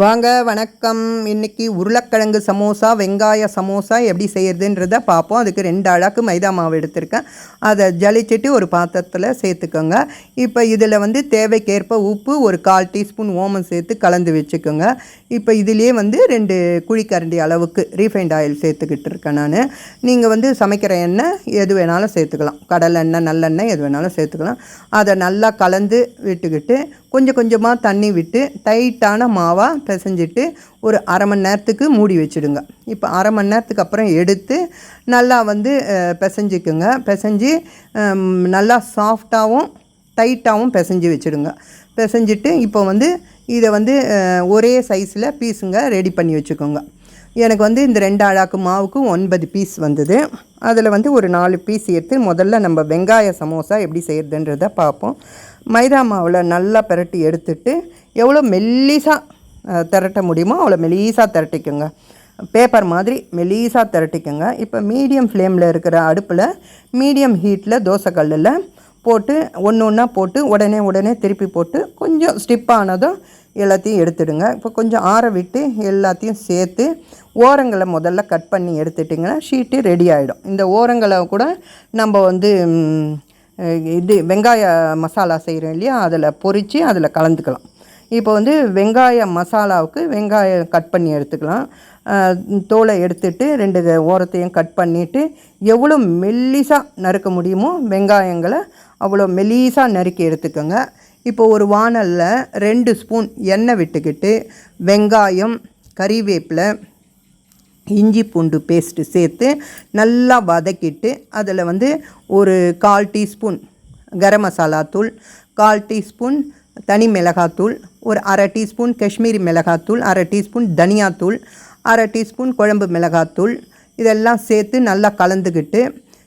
வாங்க வணக்கம். இன்னைக்கு உருளைக்கிழங்கு சமோசா வெங்காய சமோசா எப்படி செய்கிறதுன்றத பார்ப்போம். அதுக்கு ரெண்டு அழகு மைதா மாவு எடுத்திருக்கேன். அதை ஜலிச்சிட்டு ஒரு பாத்திரத்தில் சேர்த்துக்கோங்க. இப்போ இதில் வந்து தேவைக்கேற்ப உப்பு ஒரு கால் டீஸ்பூன் ஓமம் சேர்த்து கலந்து வச்சுக்கோங்க. இப்போ இதுலேயே வந்து ரெண்டு குழிக்கரண்டி அளவுக்கு ரீஃபைண்ட் ஆயில் சேர்த்துக்கிட்டு இருக்கேன் நான். நீங்கள் வந்து சமைக்கிற எண்ணெய் எது வேணாலும் சேர்த்துக்கலாம். கடலெண்ணெய் நல்லெண்ணெய் எது வேணாலும் சேர்த்துக்கலாம். அதை நல்லா கலந்து விட்டுக்கிட்டு கொஞ்சம் கொஞ்சமாக தண்ணி விட்டு டைட்டான மாவாக பிசைஞ்சிட்டு ஒரு அரை மணி நேரத்துக்கு மூடி வச்சுடுங்க. இப்போ அரை மணி நேரத்துக்கு அப்புறம் எடுத்து நல்லா வந்து பிசைஞ்சிக்குங்க. பிசைஞ்சு நல்லா சாஃப்டாகவும் டைட்டாகவும் பிசைஞ்சு வச்சுடுங்க. பிசைஞ்சிட்டு இப்போ வந்து இதை வந்து ஒரே சைஸில் பீஸுங்க ரெடி பண்ணி வச்சுக்கோங்க. எனக்கு வந்து இந்த ரெண்டு அழாக்கு மாவுக்கு ஒன்பது பீஸ் வந்தது. அதில் வந்து ஒரு நாலு பீஸ் எடுத்து முதல்ல நம்ம வெங்காய சமோசா எப்படி செய்கிறதுன்றத பார்ப்போம். மைதா மாவில் நல்லா பிரட்டி எடுத்துட்டு எவ்வளோ மெல்லிசாக திரட்ட முடியுமோ அவ்வளோ மெலீஸாக திரட்டிக்கோங்க. பேப்பர் மாதிரி மெலீஸாக திரட்டிக்கோங்க. இப்போ மீடியம் ஃப்ளேமில் இருக்கிற அடுப்பில் மீடியம் ஹீட்டில் தோசைக்கல்லில் போட்டு ஒன்று ஒன்றா போட்டு உடனே உடனே திருப்பி போட்டு கொஞ்சம் ஸ்டிப்பானதும் எல்லாத்தையும் எடுத்துடுங்க. இப்போ கொஞ்சம் ஆற விட்டு எல்லாத்தையும் சேர்த்து ஓரங்களை முதல்ல கட் பண்ணி எடுத்துட்டிங்கன்னா ஷீட்டு ரெடி ஆகிடும் இந்த ஓரங்களை கூட நம்ம வந்து இது வெங்காய மசாலா செய்கிறோம் இல்லையா? அதில் பொறித்து அதில் கலந்துக்கலாம். இப்போ வந்து வெங்காய மசாலாவுக்கு வெங்காயம் கட் பண்ணி எடுத்துக்கலாம். தோலை எடுத்துட்டு ரெண்டு ஓரத்தையும் கட் பண்ணிவிட்டு எவ்வளோ மெல்லிசாக நறுக்க முடியுமோ வெங்காயங்களை அவ்வளோ மெல்லிசாக நறுக்கி எடுத்துக்கோங்க. இப்போ ஒரு வாணலில் ரெண்டு ஸ்பூன் எண்ணெய் விட்டுக்கிட்டு வெங்காயம் கறிவேப்பிலை இஞ்சி பூண்டு பேஸ்ட்டு சேர்த்து நல்லா வதக்கிட்டு அதில் வந்து ஒரு கால் டீஸ்பூன் கரம் மசாலா தூள் கால் டீஸ்பூன் தனி மிளகாத்தூள் ஒரு அரை டீஸ்பூன் காஷ்மீரி மிளகாத்தூள் அரை டீஸ்பூன் தனியாத்தூள் அரை டீஸ்பூன் குழம்பு மிளகாத்தூள் இதெல்லாம் சேர்த்து நல்லா கலந்துக்கிட்டு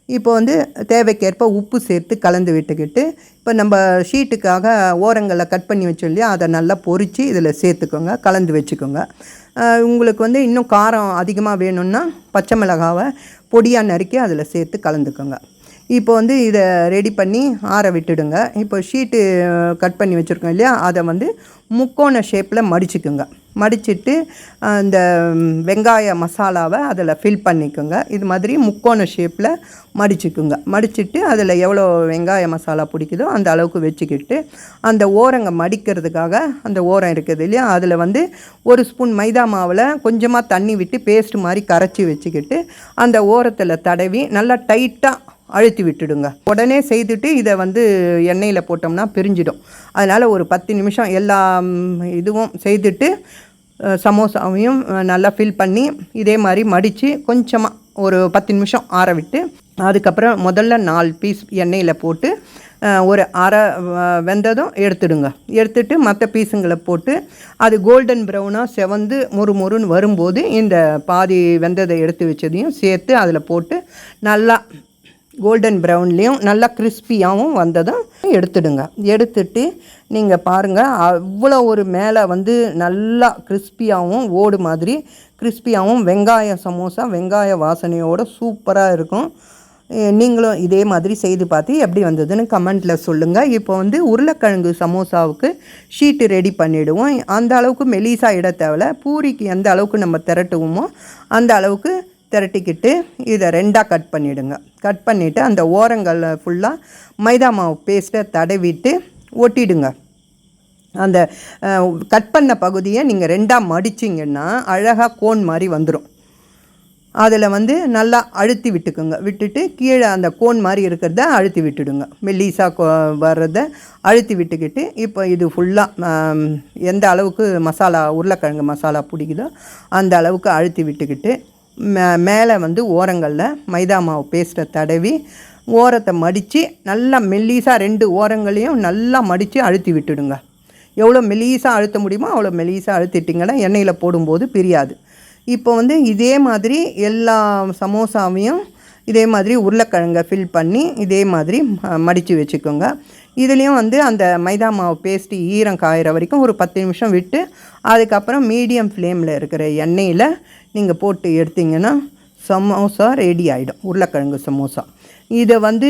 இப்போ வந்து தேவைக்கேற்ப உப்பு சேர்த்து கலந்து விட்டுக்கிட்டு இப்போ நம்ம ஷீட்டுக்காக ஓரங்களை கட் பண்ணி வச்சோம் இல்லையா அதை நல்லா பொறித்து இதில் சேர்த்துக்கோங்க கலந்து வச்சுக்கோங்க. உங்களுக்கு வந்து இன்னும் காரம் அதிகமாக வேணும்னா பச்சை மிளகாவை பொடியாக நறுக்கி அதில் சேர்த்து கலந்துக்கோங்க. இப்போ வந்து இதை ரெடி பண்ணி ஆற விட்டுடுங்க. இப்போ ஷீட்டு கட் பண்ணி வச்சுருக்கோம் இல்லையா அதை வந்து முக்கோண ஷேப்பில் மடிச்சுக்குங்க. மடிச்சிட்டு இந்த வெங்காய மசாலாவை அதில் ஃபில் பண்ணிக்கோங்க. இது மாதிரி முக்கோண ஷேப்பில் மடிச்சுக்குங்க. மடிச்சிட்டு அதில் எவ்வளோ வெங்காய மசாலா பிடிக்குதோ அந்த அளவுக்கு வச்சுக்கிட்டு அந்த ஓரங்க மடிக்கிறதுக்காக அந்த ஓரம் இருக்குது இல்லையா? அதில் வந்து ஒரு ஸ்பூன் மைதா மாவில் கொஞ்சமாக தண்ணி விட்டு பேஸ்ட் மாதிரி கரைச்சி வச்சுக்கிட்டு அந்த ஓரத்தில் தடவி நல்லா டைட்டாக அழுத்தி விட்டுடுங்க. உடனே செய்துட்டு இதை வந்து எண்ணெயில் போட்டோம்னா பிரிஞ்சிடும். அதனால் ஒரு பத்து நிமிஷம் எல்லா இதுவும் செய்துட்டு சமோசாவையும் நல்லா ஃபில் பண்ணி இதே மாதிரி மடித்து கொஞ்சமாக ஒரு பத்து நிமிஷம் ஆற விட்டு அதுக்கப்புறம் முதல்ல நாலு பீஸ் எண்ணெயில் போட்டு ஒரு அரை வெந்ததும் எடுத்துடுங்க. எடுத்துட்டு மற்ற பீஸுங்களை போட்டு அது கோல்டன் ப்ரௌனாக செவந்து மொறு மொறுன்னு வரும்போது இந்த பாதி வெந்ததை எடுத்து வச்சதையும் சேர்த்து அதில் போட்டு நல்லா கோல்டன் ப்ரௌன்லேயும் நல்லா கிறிஸ்பியாகவும் வந்ததும் எடுத்துடுங்க. எடுத்துட்டு நீங்கள் பாருங்கள் அவ்வளோ ஒரு மேலே வந்து நல்லா கிறிஸ்பியாகவும் ஓடு மாதிரி கிறிஸ்பியாகவும் வெங்காய சமோசா வெங்காய வாசனையோட சூப்பராக இருக்கும். நீங்களும் இதே மாதிரி செய்து பார்த்து எப்படி வந்ததுன்னு கமெண்ட்டில் சொல்லுங்கள் இப்போ வந்து உருளைக்கிழங்கு சமோசாவுக்கு ஷீட்டு ரெடி பண்ணிவிடுவோம் அந்த அளவுக்கு மெலிசா இட தேவையில்ல பூரிக்கு எந்த அளவுக்கு நம்ம திரட்டுவோமோ அந்த அளவுக்கு திரட்டிக்கிட்டு இதை ரெண்டாக கட் பண்ணிவிடுங்க கட் பண்ணிவிட்டு அந்த ஓரங்களில் ஃபுல்லாக மைதா மாவு பேஸ்ட்டை தடவிட்டு ஒட்டிடுங்க. அந்த கட் பண்ண பகுதியை நீங்கள் ரெண்டாக மடிச்சிங்கன்னா அழகாக கோன் மாதிரி வந்துடும் அதில் வந்து நல்லா அழுத்தி விட்டுக்குங்க. விட்டுட்டு கீழே அந்த கோன் மாதிரி இருக்கிறத அழுத்தி விட்டுடுங்க. மெல்லீஸாக கோ வர்றத அழுத்தி விட்டுக்கிட்டு இப்போ இது ஃபுல்லாக எந்த அளவுக்கு மசாலா உருளைக்கிழங்கு மசாலா பிடிக்குதோ அந்த அளவுக்கு அழுத்தி விட்டுக்கிட்டு மே மேலே வந்து ஓரங்களில் மைதா மாவு பேஸ்ட்டை தடவி ஓரத்தை மடித்து நல்லா மெல்லீஸாக ரெண்டு ஓரங்களையும் நல்லா மடித்து அழுத்தி விட்டுடுங்க. எவ்வளோ மெலீஸாக அழுத்த முடியுமோ அவ்வளோ மெலீஸாக அழுத்திட்டிங்கன்னா எண்ணெயில் போடும்போது பிரியாது. இப்போ வந்து இதே மாதிரி எல்லா சமோசாவையும் இதே மாதிரி உருளைக்கிழங்கை ஃபில் பண்ணி இதே மாதிரி மடித்து வச்சுக்கோங்க. இதுலேயும் வந்து அந்த மைதா மாவு பேஸ்ட்டு ஈரம் காயிற வரைக்கும் ஒரு பத்து நிமிஷம் விட்டு அதுக்கப்புறம் மீடியம் ஃப்ளேமில் இருக்கிற எண்ணெயில் நீங்கள் போட்டு எடுத்தீங்கன்னா சமோசா ரெடி ஆகிடும் உருளைக்கிழங்கு சமோசா. இதை வந்து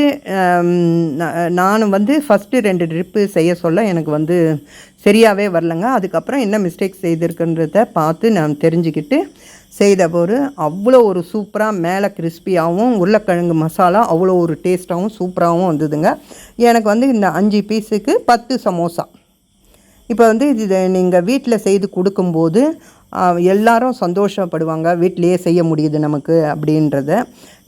நான் நானும் வந்து ஃபஸ்ட்டு ரெண்டு ட்ரிப்பு செய்ய சொல்ல எனக்கு வந்து சரியாகவே வரலங்க. அதுக்கப்புறம் என்ன மிஸ்டேக் செய்திருக்குன்றத பார்த்து நான் தெரிஞ்சுக்கிட்டு செய்த போது அவ்வளோ ஒரு சூப்பராக மேலே கிறிஸ்பியாகவும் உருளைக்கிழங்கு மசாலா அவ்வளோ ஒரு டேஸ்ட்டாகவும் சூப்பராகவும் வந்ததுங்க. எனக்கு வந்து இந்த அஞ்சு பீஸுக்கு பத்து சமோசா. இப்போ வந்து இது நீங்கள் வீட்டில் செய்து கொடுக்கும்போது எல்லாரும் சந்தோஷப்படுவாங்க. வீட்டிலையே செய்ய முடியுது நமக்கு அப்படின்றத.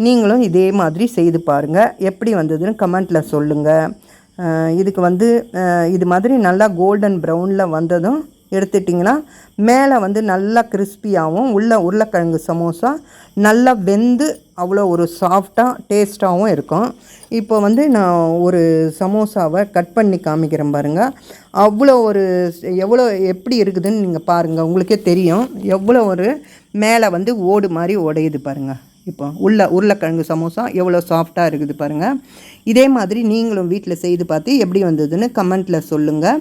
நீங்களும் இதே மாதிரி செய்து பாருங்கள் எப்படி வந்ததுன்னு கமெண்ட்டில் சொல்லுங்கள் இதுக்கு வந்து இது மாதிரி நல்லா கோல்டன் ப்ரௌனில் வந்ததும் எடுத்துட்டிங்கன்னா மேலே வந்து நல்லா கிறிஸ்பியாகவும் உள்ள உருளைக்கிழங்கு சமோசா நல்லா வெந்து அவ்வளோ ஒரு சாஃப்டாக டேஸ்ட்டாகவும் இருக்கும். இப்போ வந்து நான் ஒரு சமோசாவை கட் பண்ணி காமிக்கிறேன் பாருங்கள் அவ்வளோ ஒரு எவ்வளோ எப்படி இருக்குதுன்னு நீங்கள் பாருங்கள் உங்களுக்கே தெரியும். எவ்வளோ ஒரு மேலே வந்து ஓடு மாதிரி உடையுது பாருங்கள் இப்போ உள்ள உருளைக்கிழங்கு சமோசா எவ்வளோ சாஃப்டாக இருக்குது பாருங்கள் இதே மாதிரி நீங்களும் வீட்டில் செய்து பார்த்து எப்படி வந்ததுன்னு கமெண்ட்டில் சொல்லுங்கள்